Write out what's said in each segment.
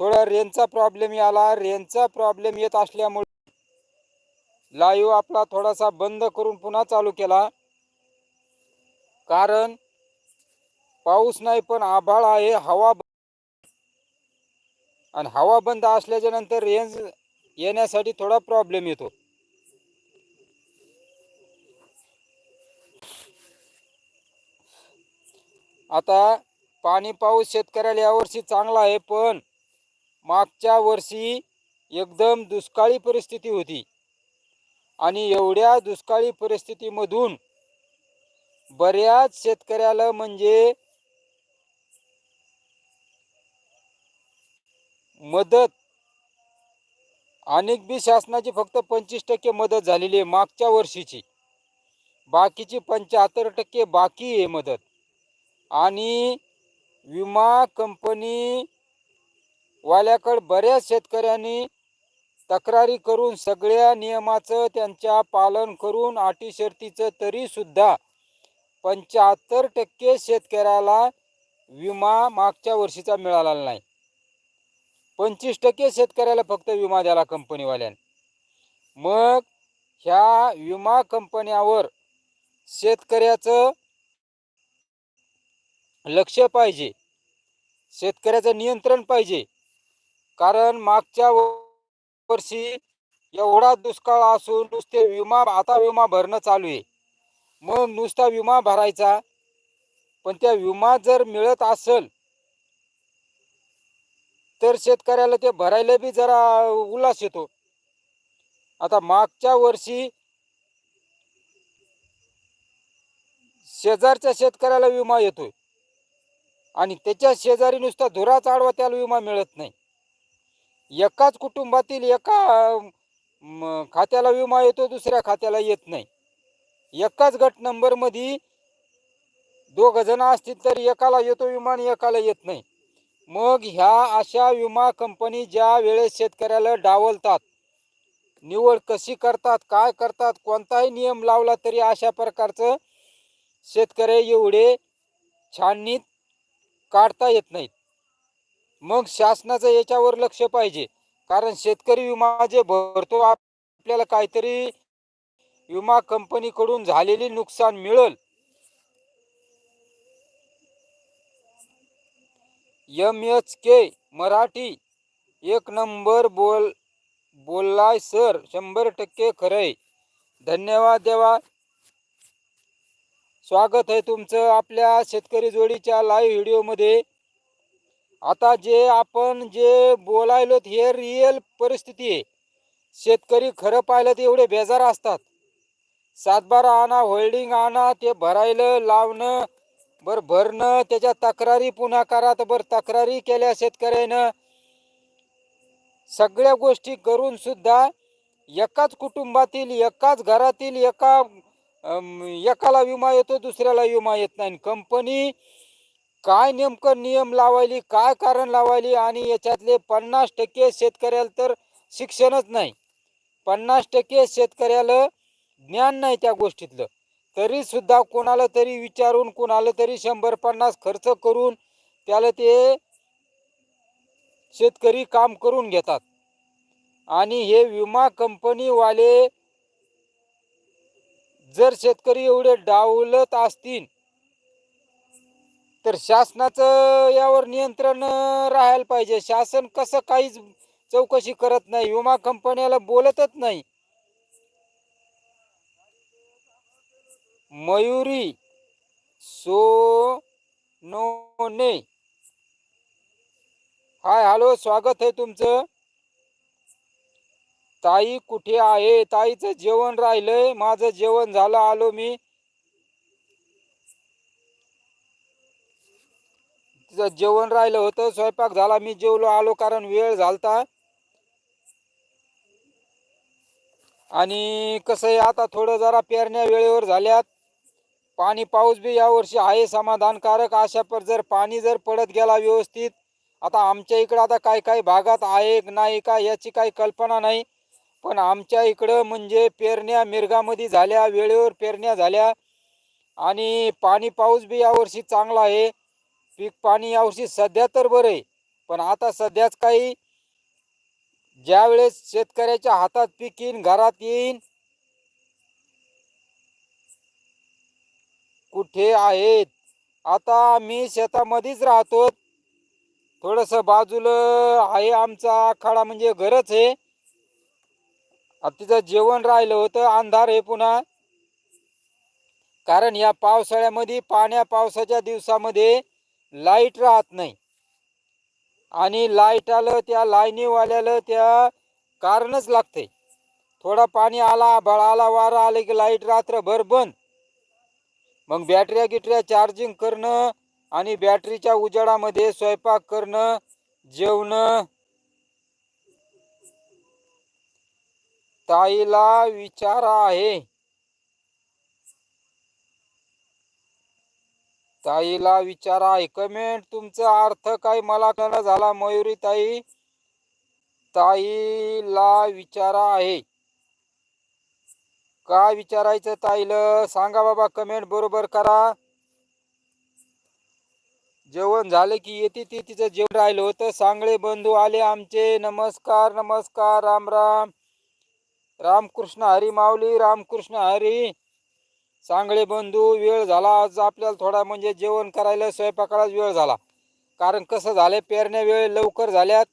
थोडा रेंजचा प्रॉब्लेम आला रेंजचा प्रॉब्लेम येत असल्यामुळे लाईव्ह आपला थोडासा बंद करून पुन्हा चालू केला. कारण पाऊस नाही पण आभाळ आहे हवा आणि हवा बंद असल्याच्या नंतर रेंज येण्यासाठी थोडा प्रॉब्लेम येतो. आता पाणी पाऊस शेतकऱ्याला यावर्षी चांगला आहे पण मागच्या वर्षी एकदम दुष्काळी परिस्थिती होती. आणि एवढ्या दुष्काळी परिस्थितीमधून बऱ्याच शेतकऱ्याला म्हणजे मदत अनेक बी शासनाची फक्त पंचवीस टक्के मदत झालेली आहे मागच्या वर्षीची. बाकीची पंच्याहत्तर टक्के बाकी आहे मदत. आणि विमा कंपनी वाल्याकडं बऱ्याच शेतकऱ्यांनी तक्रारी करून सगळ्या नियमाचं त्यांच्या पालन करून अटी शर्तीचं तरीसुद्धा पंच्याहत्तर टक्के शेतकऱ्याला विमा मागच्या वर्षीचा मिळाला नाही. पंचवीस टक्के शेतकऱ्याला फक्त विमा द्याला कंपनीवाल्यान. मग ह्या विमा कंपन्यावर शेतकऱ्याचं लक्ष पाहिजे. शेतकऱ्याचं नियंत्रण पाहिजे. कारण मागच्या वर्षी एवढा दुष्काळ असून नुसते विमा आता विमा भरणं चालू आहे. मग नुसता विमा भरायचा पण त्या विमा जर मिळत असेल तर शेतकऱ्याला ते भरायला बी जरा उल्हास येतो. आता मागच्या वर्षी शेजारच्या शेतकऱ्याला विमा येतोय. आणि त्याच्या शेजारी नुसता धुरा चाडवा त्याला विमा मिळत नाही. एकाच कुटुंबातील एका म, खात्याला विमा येतो दुसऱ्या खात्याला येत नाही. एकाच गट नंबरमध्ये दोघ जण असतील तर एकाला येतो विमा आणि एकाला येत नाही. मग ह्या अशा विमा कंपनी ज्या वेळेस शेतकऱ्याला डावलतात निवड कशी करतात काय करतात कोणताही नियम लावला तरी अशा प्रकारचं शेतकरी एवढे छाननीत काढता येत नाहीत. मग शासनाचं याच्यावर लक्ष पाहिजे. कारण शेतकरी विमा जे भरतो आपल्याला काहीतरी विमा कंपनीकडून झालेली नुकसान मिळेल. एम एच के मराठी एक नंबर बोल बोललाय सर शंभर टक्के खरंय. धन्यवाद देवा. स्वागत आहे तुमचं आपल्या शेतकरी जोडीच्या लाईव्ह व्हिडिओमध्ये आता जे आपण जे बोलायलो हे रिअल परिस्थिती आहे. शेतकरी खरं पाहिलं तर एवढे बेजार असतात. सातबारा आणा होल्डिंग आणा ते भरायला लावणं बरं भरणं त्याच्या तक्रारी पुन्हा करा तर बरं तक्रारी केल्या शेतकऱ्यानं. सगळ्या गोष्टी करून सुद्धा एकाच कुटुंबातील एकाच घरातील एका एकाला विमा येतो दुसऱ्याला विमा येत नाही. कंपनी काय नेमकं नियम लावायली काय कारण लावायली आणि याच्यातले पन्नास टक्के शेतकऱ्याला तर शिक्षणच नाही. पन्नास टक्के शेतकऱ्याला ज्ञान नाही त्या गोष्टीतलं. तरी सुद्धा कोणाला तरी विचारून कोणाला तरी शंभर पन्नास खर्च करून त्याला ते शेतकरी काम करून घेतात. आणि हे विमा कंपनीवाले जर शेतकरी एवढे डावलत असतील तर शासनाचं यावर नियंत्रण राहायला पाहिजे. शासन कसं काहीच चौकशी करत नाही. विमा कंपन्याला बोलतच नाही. मयुरी सोनोने. हाय हॅलो स्वागत आहे तुमचं. ताई कुठे आहे? ताईचं जेवण राहिलंय. माझं जेवण झालं आलो मी. तिचं जेवण राहिलं होतं स्वयंपाक झाला मी जेवलो आलो कारण वेळ झालता. आणि कसं आहे आता थोडं जरा पेरण्या वेळेवर झाल्यात. पाणी पाऊस बी यावर्षी आहे समाधानकारक. अशा पर जर पाणी जर पडत गेला व्यवस्थित आता आमच्या इकडं आता काही काही भागात आहे की नाही का याची काही कल्पना नाही. पण आमच्या इकडं म्हणजे पेरण्या मिरगामध्ये झाल्या वेळेवर पेरण्या झाल्या. आणि पाणी पाऊस बी यावर्षी चांगला आहे. पीक पाणी यावर्षी सध्या तर बरं आहे. पण आता सध्याच काही ज्यावेळेस शेतकऱ्याच्या हातात पीक येईन घरात येईन कुठे आहेत? आता आम्ही शेतामध्येच राहतो. थोडस बाजूला आहे आमचा आखाडा म्हणजे घरच आहे. आता तिचं जेवण राहिलं होतं अंधार आहे पुन्हा. कारण या पावसाळ्यामध्ये पाण्या पावसाच्या दिवसामध्ये लाइट राहत नाही. आणि लाइट आलं त्या लाईनीवाल्याला त्या कारणच लागते थोडा पाणी आला आभाळ आला वारा आले की लाइट रात्रभर बंद. मग बॅटऱ्या गिटऱ्या चार्जिंग करणं आणि बॅटरीच्या उजेडामध्ये स्वयंपाक करणं जेवणं. ताईला विचारा आहे. ताईला विचारा आहे कमेंट तुमचा अर्थ काय? मला कळना झाला मयुरी ताई. ताईला विचारा आहे. काय विचारायचं ताईला? सांगा बाबा कमेंट बरोबर करा. जेवण झालं की येते ते तिचं जेवण राहिलं होतं. सांगळे बंधू आले आमचे. नमस्कार नमस्कार राम राम. रामकृष्ण हरी माऊली रामकृष्ण हरी. सांगळे बंधू वेळ झाला. आज आपल्याला थोडा म्हणजे जेवण करायला स्वयंपाकालाच वेळ झाला. कारण कसं झालं पेरण्या वेळ लवकर झाल्यात.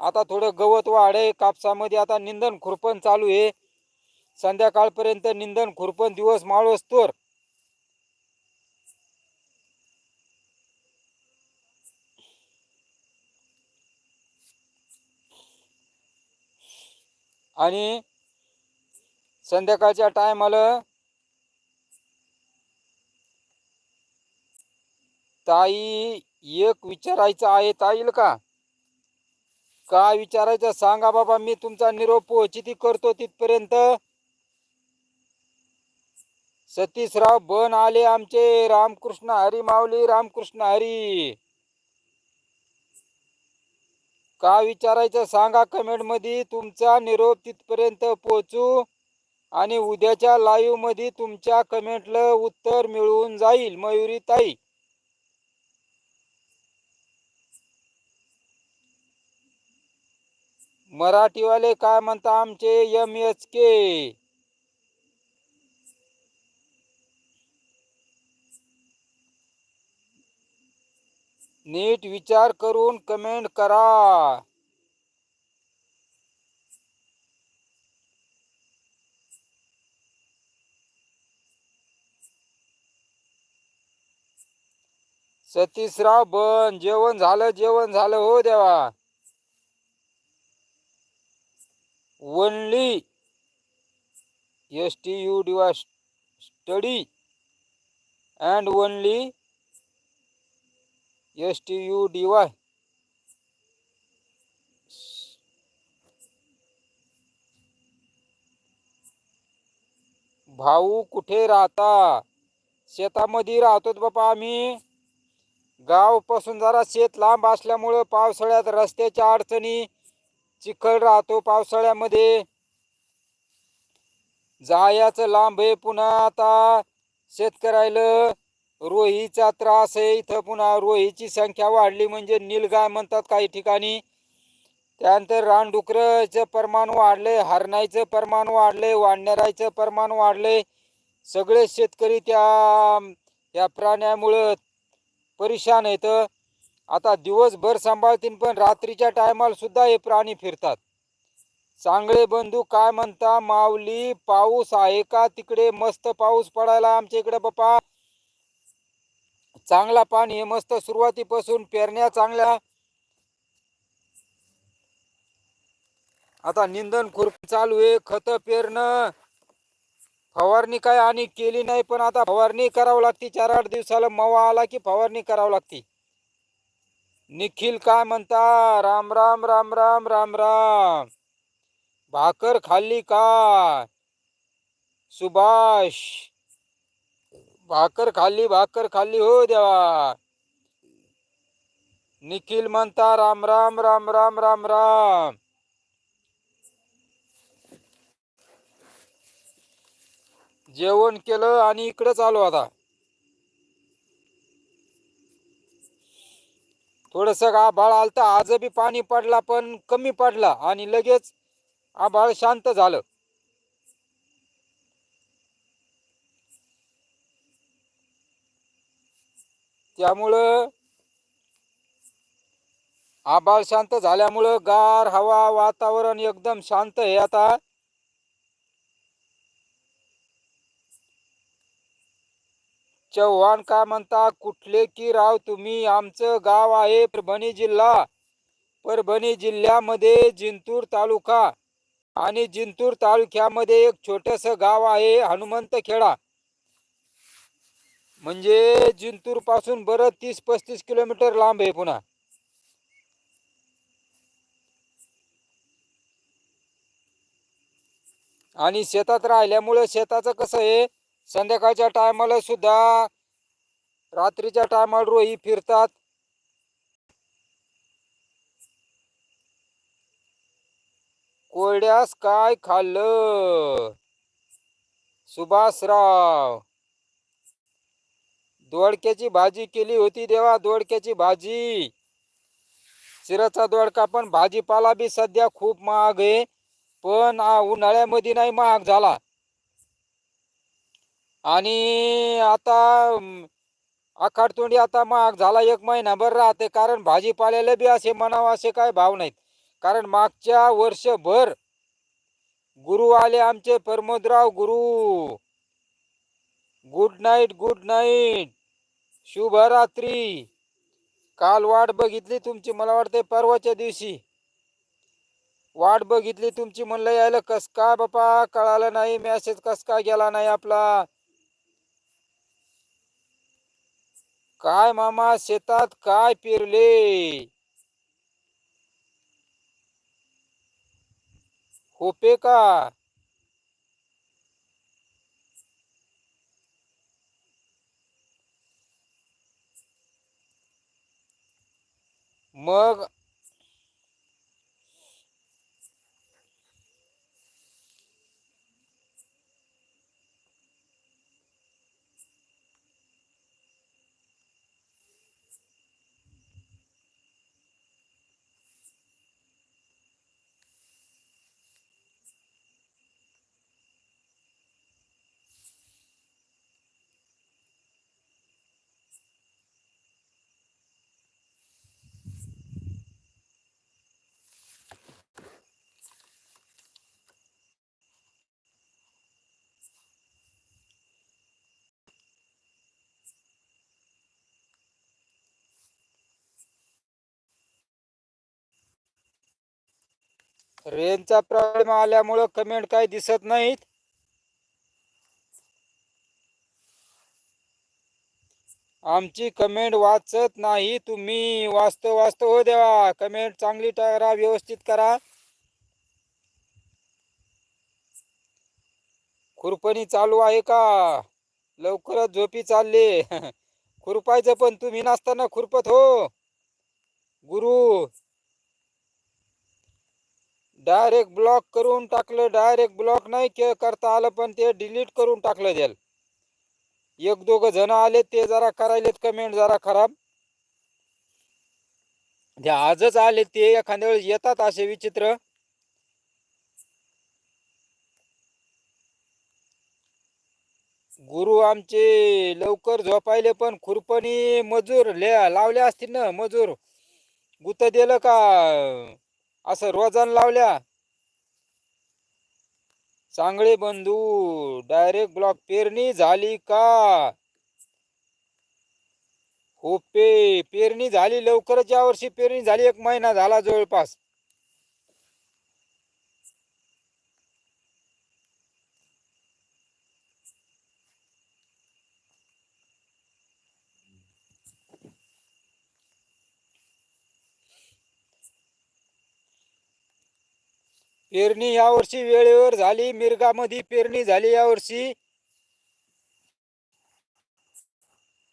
आता थोडं गवत वाढ आहे कापसामध्ये आता निंदन खुरपण चालू आहे. संध्याकाळपर्यंत निंदन खुरपण दिवस माळोस तोर. आणि संध्याकाळच्या टायमाला ताई एक विचारायचं आहे ताईल का? काय विचारायचं? सांगा बाबा मी तुमचा निरोप पोहोचिती करतो तिथपर्यंत. सतीशराव बन आले आमचे. रामकृष्ण हरी माऊली रामकृष्ण हरी. का विचारायचं? सांगा कमेंटमध्ये तुमचा निरोप तिथपर्यंत पोहोचू आणि उद्याच्या लाईव्हमध्ये तुमच्या कमेंटला उत्तर मिळून जाईल मयुरी ताई. मराठीवाले काय म्हणता आमचे एम एच के नीट विचार करून कमेंट करा. सतीशराव बन जेवण झालं जेवण झालं हो देवा. Only S T U D Y study and only S T U D Y भाऊ कुठे राहता? शेतामध्ये राहतो बाबा आम्ही. गावपासून जरा शेत लांब असल्यामुळं पावसाळ्यात रस्त्याच्या अडचणी चिखल राहतो पावसाळ्यामध्ये. जायाचं लांब आहे पुन्हा आता. शेतकऱ्याला रोहीचा त्रास आहे. इथं पुन्हा रोहीची संख्या वाढली म्हणजे नीलगाय म्हणतात काही ठिकाणी. त्यानंतर रानडुकरचं प्रमाण वाढलंय हरणायचं प्रमाण वाढलंय वाढणाऱ्याचं प्रमाण वाढलंय. सगळे शेतकरी त्या या प्राण्यामुळं परेशान आहेत. आता दिवसभर सांभाळतील पण रात्रीच्या टायमाला सुद्धा हे प्राणी फिरतात. चांगले बंधू काय म्हणता? माऊली पाऊस आहे का तिकडे? मस्त पाऊस पडायला आमच्या इकडे बापा चांगला पाणी हे मस्त सुरुवातीपासून पेरण्या चांगल्या. आता निंदन खुरप चालू आहे खत पेरणं. फवारणी काय आणि केली नाही पण आता फवारणी करावं लागते चार आठ दिवसाला मवा आला की फवारणी करावं लागते. निखिल काय म्हणता? राम राम राम राम राम राम. भाकर खाल्ली का सुभाष. भाकर खाल्ली भाकर खाल्ली हो देवा. निखिल म्हणता राम राम राम राम राम राम. जेवण केलं आणि इकडंच आलो आता. थोडस आभाळ आलतं. आज बी पाणी पडला पण कमी पडला आणि लगेच आभाळ शांत झालं. त्यामुळं आभाळ शांत झाल्यामुळं गार हवा वातावरण एकदम शांत आहे. आता चव्हाण का म्हणता कुठले की राव तुम्ही? आमचं गाव आहे परभणी जिल्हा. परभणी जिल्ह्यामध्ये जिंतूर तालुका आणि जिंतूर तालुक्यामध्ये एक छोटस गाव आहे हनुमंत खेडा म्हणजे जिंतूरपासून बरं तीस पस्तीस किलोमीटर लांब आहे पुन्हा. आणि शेतात राहिल्यामुळं शेताचं कसं आहे संध्याकाळच्या टायमाला सुद्धा रात्रीच्या टायमाला रोही फिरतात. कोरड्यास काय खाल्लं? सुभाषराव. दोडक्याची भाजी केली होती देवा दोडक्याची भाजी. चिराचा दोडका पण भाजीपाला बी सध्या खूप महाग आहे. पण उन्हाळ्यामध्ये नाही महाग झाला. आणि आता अं, आखाडतोंडी आता महाग झाला एक महिनाभर राहते. कारण भाजीपाल्याला बी असे म्हणावं असे काय भाव नाहीत. कारण मागच्या वर्षभर गुरु आले आमचे प्रमोदराव गुरु गुड नाईट गुड नाईट शुभरात्री. काल वाट बघितली तुमची मला वाटते परवाच्या दिवशी. वाट बघितली तुमची म्हणलं यायला कस काय बापा कळालं नाही मेसेज कस काय गेला नाही आपला? काय मामा शेतात काय पेरले? होपे का? मग रेंजचा प्रॉब्लेम आल्यामुळं कमेंट काही दिसत नाहीत. आमची कमेंट वाचत नाही तुम्ही वाचतो वाचतो. हो देवा कमेंट चांगली करा व्यवस्थित करा. खुरपणी चालू आहे का? लवकरच झोपी चालले. खुरपायचं पण तुम्ही नसताना खुरपत हो. गुरु डायरेक्ट ब्लॉक करून टाकलं डायरेक्ट ब्लॉक नाही के करता आलं पण ते डिलीट करून टाकलं त्याला. एक दोघं जण आले ते जरा करायलेत कमेंट जरा खराब. ते आजच आले ते एखाद्या वेळेस येतात असे विचित्र. गुरु आमचे लवकर झोपायले पण खुरपणी मजूर ले लावले असतील ना मजूर. गुत दिलं का? असं रोजन लावल्या. चांगले बंधू डायरेक्ट ब्लॉक पेरणी झाली का? हो पे पेरणी झाली लवकरच या वर्षी पेरणी झाली एक महिना झाला जवळपास. पेरणी या वर्षी वेळेवर झाली. मिरगामध्ये पेरणी झाली या वर्षी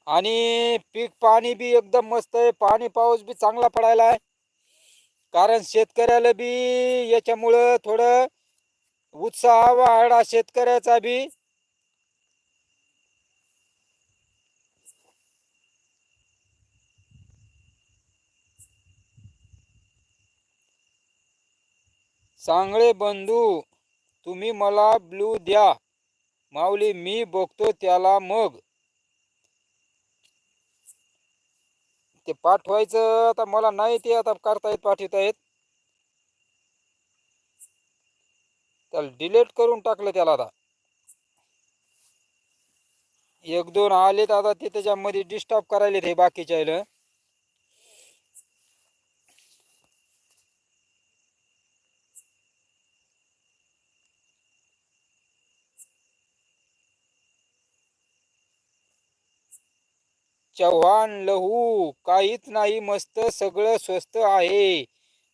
आणि पीक पाणी बी एकदम मस्त आहे. पाणी पाऊस बी चांगला पडायला आहे. कारण शेतकऱ्याला बी याच्यामुळं थोडं उत्साह वाढा शेतकऱ्याचा बी. चांगले बंधू तुम्ही मला ब्लू द्या. माऊली मी बघतो त्याला मग. ते पाठवायचं आता मला नाही ते आता करता येत पाठवता येत त्याला डिलीट करून टाकलं त्याला आता. एक दोन आलेत आता ते त्याच्यामध्ये डिस्टर्ब करायला ते बाकीच्या चव्हाण लहू काहीच नाही मस्त सगळं स्वस्त आहे.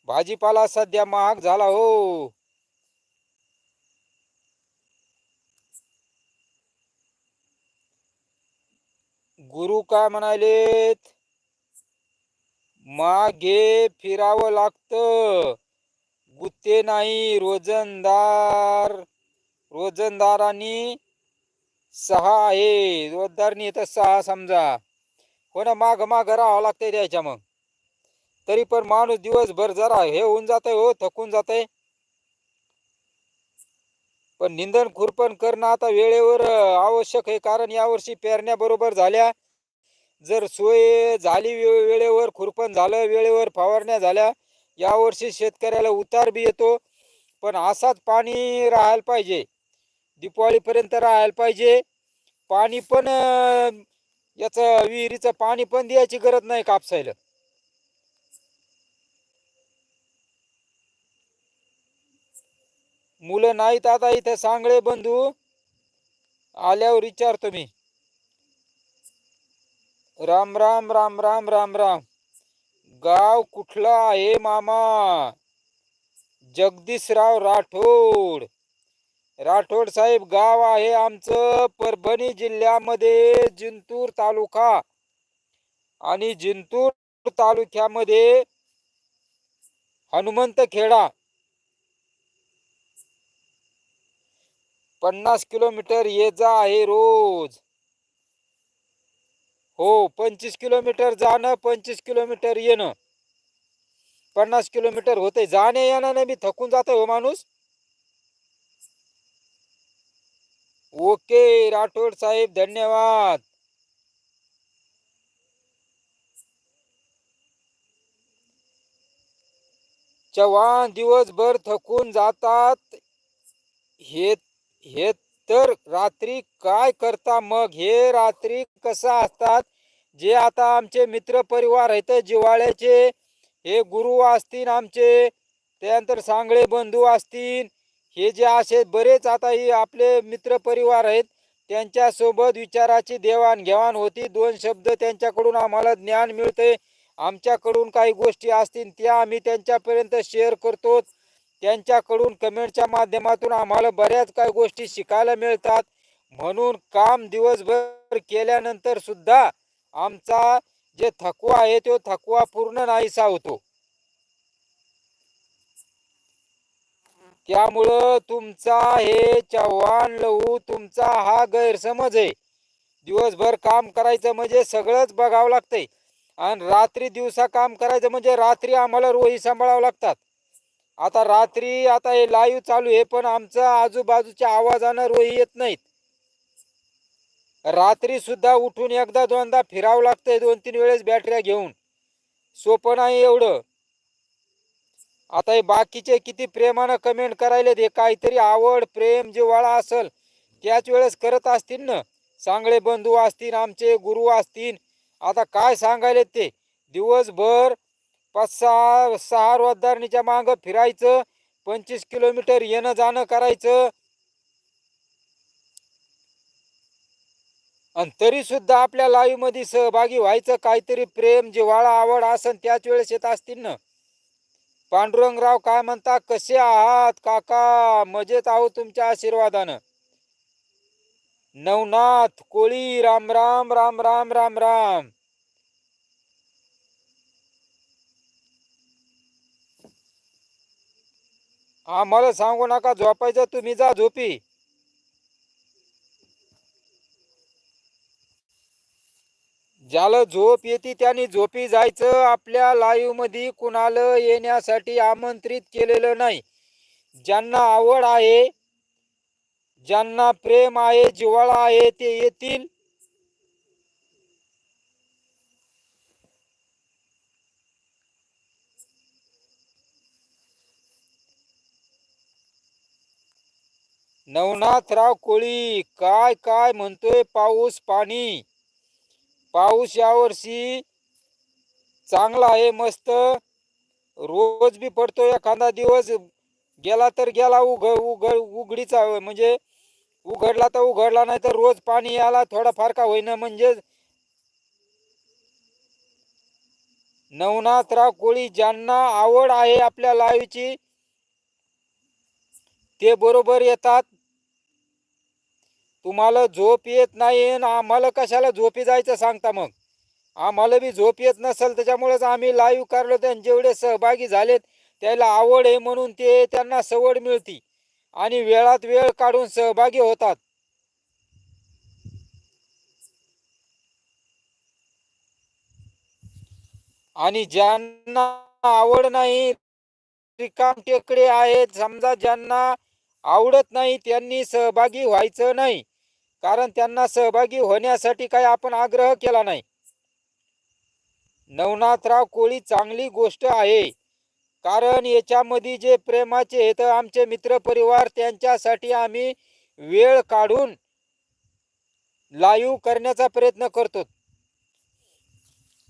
भाजीपाला सध्या महाग झाला हो. गुरु काय म्हणालेत? मागे फिरावं लागतं. गुत्ते नाही रोजंदार रोजंदारांनी सहा आहे. रोजदारनी तर सहा समजा. हो ना माग माग राहावं लागतंय द्यायच्या मग. तरी पण माणूस दिवसभर जरा हे होऊन जात हो थकून जात पण निंदन खुरपण करणं आता वेळेवर आवश्यक आहे. कारण यावर्षी पेरण्याबरोबर झाल्या. जर सोय झाली वेळेवर खुरपण झालं वेळेवर फवारण्या झाल्या यावर्षी शेतकऱ्याला उतार बी येतो. पण असाच पाणी राहायला पाहिजे. दिपावळीपर्यंत राहायला पाहिजे. पाणी पण याचं विहिरीचं पाणी पण द्यायची गरज नाही कापसायला. मुलं नाहीत आता इथे सांगळे बंधू. आल्यावर विचारतो मी. राम राम राम राम राम राम. गाव कुठला आहे मामा? जगदीशराव राठोड. राठोड साहेब गाव आहे आमचं परभणी जिल्ह्यामध्ये जिंतूर तालुका. आणि जिंतूर तालुक्यामध्ये हनुमंत खेडा पन्नास किलोमीटर ये जा आहे रोज. हो पंचवीस किलोमीटर जाणं पंचवीस किलोमीटर येणं. पन्नास किलोमीटर होते जाणे येणं नाही मी थकून जातो हो माणूस. ओके राठोड साहेब धन्यवाद. चव्हाण दिवसभर थकून जातात. हे हे तर रात्री काय करता मग? हे रात्री कसं असतात? जे आता आमचे मित्र परिवार आहेत जिवाळ्याचे हे गुरु असतील आमचे त्यानंतर सांगळे बंधू असतील हे जे असे बरेच आता हे आपले मित्र परिवार आहेत त्यांच्यासोबत विचाराची देवाणघेवाण होती. दोन शब्द त्यांच्याकडून आम्हाला ज्ञान मिळते आमच्याकडून काही गोष्टी असतील त्या आम्ही त्यांच्यापर्यंत शेअर करतो त्यांच्याकडून कमेंटच्या माध्यमातून आम्हाला बऱ्याच काही गोष्टी शिकायला मिळतात. म्हणून काम दिवसभर केल्यानंतर सुद्धा आमचा जे थकवा आहे तो थकवा पूर्ण नाहीसा होतो. त्यामुळं तुमचा हे चव्हाण लहू तुमचा हा गैरसमज आहे. दिवसभर काम करायचं म्हणजे सगळंच बघावं लागतंय. आणि रात्री दिवसा काम करायचं म्हणजे रात्री आम्हाला रोही सांभाळावं लागतात. आता रात्री आता हे लाईव्ह चालू आहे पण आमचं आजूबाजूच्या आवाजानं रोही येत नाहीत. रात्री सुद्धा उठून एकदा दोनदा फिरावं लागतंय दोन तीन वेळेस बॅटऱ्या घेऊन. सोपं नाही एवढं. आता हे बाकीचे किती प्रेमानं कमेंट करायले हे काहीतरी आवड प्रेम जिव्हाळा असल त्याच वेळेस करत असतील ना. चांगले बंधू असतील आमचे गुरु असतील. आता काय सांगायले ते? दिवसभर पाच सहा सहा रोजदारणीच्या मागं फिरायचं पंचवीस किलोमीटर येणं जाणं करायचं. आणि तरी सुद्धा आपल्या लाईव्हमध्ये सहभागी व्हायचं काहीतरी प्रेम जिव्हाळा आवड असन त्याच वेळेस येत असतील ना. पांडुरंगराव काय म्हणता कसे आहात काका? मजेत आहो तुमच्या आशीर्वादानं. नवनाथ कोळी राम राम राम राम राम राम. आम्हाला सांगू नका झोपायचं तुम्ही जा झोपी. ज्याला झोप येते त्याने झोपी जायचं. आपल्या लाईव्हमध्ये कुणाला येण्यासाठी आमंत्रित केलेलं नाही. ज्यांना आवड आहे ज्यांना प्रेम आहे जिव्हाळा आहे ते येतील. नवनाथराव कोळी काय काय म्हणतोय पाऊस पाणी? पाऊस यावर्षी चांगला आहे मस्त. रोज बी पडतो एखादा दिवस. गेला तर गेला उघ उघड उघडीचा म्हणजे उघडला तर उघडला नाही तर रोज पाणी आला थोडाफार का होईना. म्हणजे नवनाथराव कोळी ज्यांना आवड आहे आपल्या लाईव्हची ते बरोबर येतात. तुम्हाला झोप येत नाही आणि आम्हाला कशाला झोपी जायचं सांगता मग? आम्हाला बी झोप येत नसेल त्याच्यामुळेच आम्ही लाईव्ह करलो त्यांनी जेवढे सहभागी झालेत त्याला आवड आहे म्हणून ते त्यांना सवड मिळती आणि वेळात वेळ काढून सहभागी होतात. आणि ज्यांना आवड नाही रिकाम टेकडे आहेत समजा ज्यांना आवडत नाही त्यांनी सहभागी व्हायचं नाही. कारण त्यांना सहभागी होण्यासाठी काही आपण आग्रह केला नाही. नवनाथराव कोळी चांगली गोष्ट आहे. कारण याच्यामध्ये जे प्रेमाचे आहेत आमचे मित्र परिवार त्यांच्यासाठी आम्ही वेळ काढून लाईव्ह करण्याचा प्रयत्न करतो.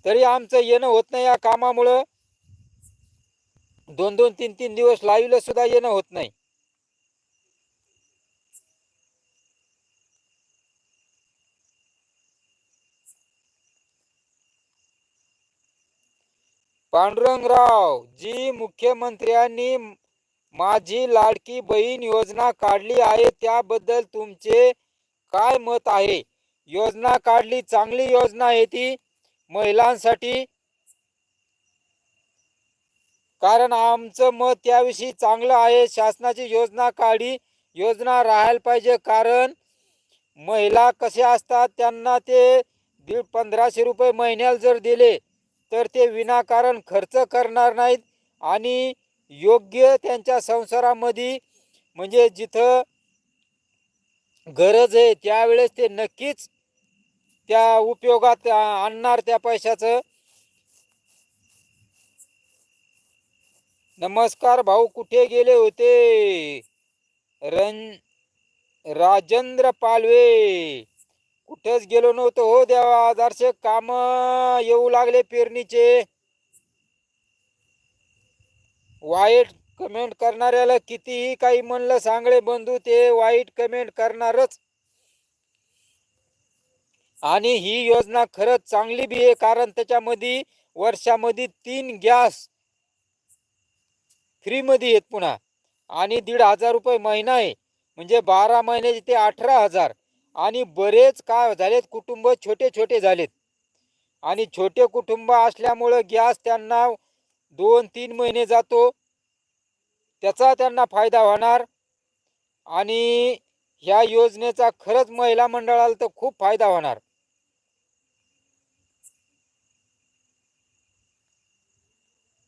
तरी आमचं येणं होत नाही या कामामुळं. दोन दोन तीन तीन दिवस लाईव्हला सुद्धा येणं होत नाही. पांडुरंगराव जी मुख्यमंत्र्यांनी माझी लाडकी बहीण योजना काढली आहे त्याबद्दल तुमचे काय मत आहे? योजना काढली चांगली योजना आहे ती महिलांसाठी? कारण आमचं मत त्याविषयी चांगलं आहे शासनाची योजना काढी योजना राहायला पाहिजे. कारण महिला कसे असतात त्यांना ते दीड पंधराशे रुपये महिन्याला जर दिले तर ते विनाकारण खर्च करणार नाहीत आणि योग्य त्यांच्या संसारामध्ये म्हणजे जिथं गरज आहे त्यावेळेस ते नक्कीच त्या उपयोगात आणणार त्या पैशाचं. नमस्कार भाऊ कुठे गेले होते? रन राजेंद्र पालवे. कुठेच गेलो नव्हतो. हो देवा दर्शक काम येऊ लागले पेरणीचे. वाईट कमेंट करणाऱ्याला कितीही काही म्हणलं सांगळे बंधू ते वाईट कमेंट करणारच. आणि ही योजना खरंच चांगली बी आहे कारण त्याच्यामध्ये वर्षामध्ये तीन गॅस फ्रीमध्ये आहेत पुन्हा. आणि दीड हजार रुपये महिना आहे. म्हणजे बारा महिन्याचे ते अठरा हजार. आणि बरेच काय झालेत कुटुंब छोटे छोटे झालेत. आणि छोटे कुटुंब असल्यामुळं गॅस त्यांना दोन तीन महिने जातो. त्याचा त्यांना फायदा होणार. आणि ह्या योजनेचा खरंच महिला मंडळाला तर खूप फायदा होणार.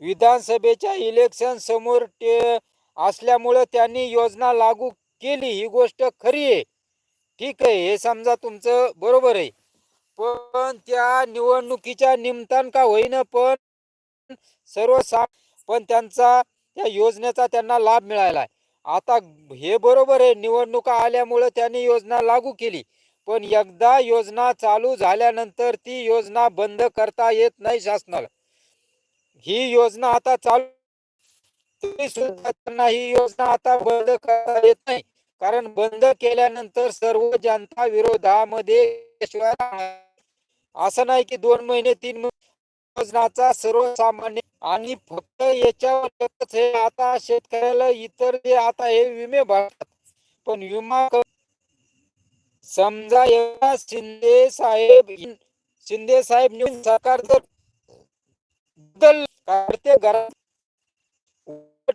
विधानसभेच्या इलेक्शन समोर असल्यामुळं त्यांनी योजना लागू केली. ही गोष्ट खरी आहे. ठीक आहे हे समजा तुमचं बरोबर आहे. पण त्या निवडणुकीच्या निमतान का होईना पण सर्व पण त्यांचा त्या योजनेचा त्यांना लाभ मिळाला आहे. आता हे बरोबर आहे निवडणुका आल्यामुळं त्यांनी योजना लागू केली. पण एकदा योजना चालू झाल्यानंतर ती योजना बंद करता येत नाही शासनाला. ही योजना आता चालू सुद्धा त्यांना ही योजना आता बंद करता येत नाही. कारण बंद केल्यानंतर सर्व जनता विरोधामध्ये असं नाही की दोन महिने तीन योजनाचा सर्वसामान्य आणि फक्त याच्यावर हे आता शेतकऱ्याला इतर जे आता हे विमे भरतात. पण विमा समजा एवढा शिंदे साहेब शिंदे साहेब निवडून सरकार जर बदल करते घरात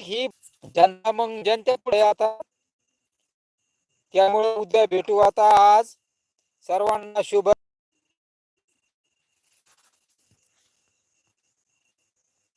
ही जनता मग जनते पुढे आता त्यामुळे उद्या भेटू आता आज. सर्वांना शुभ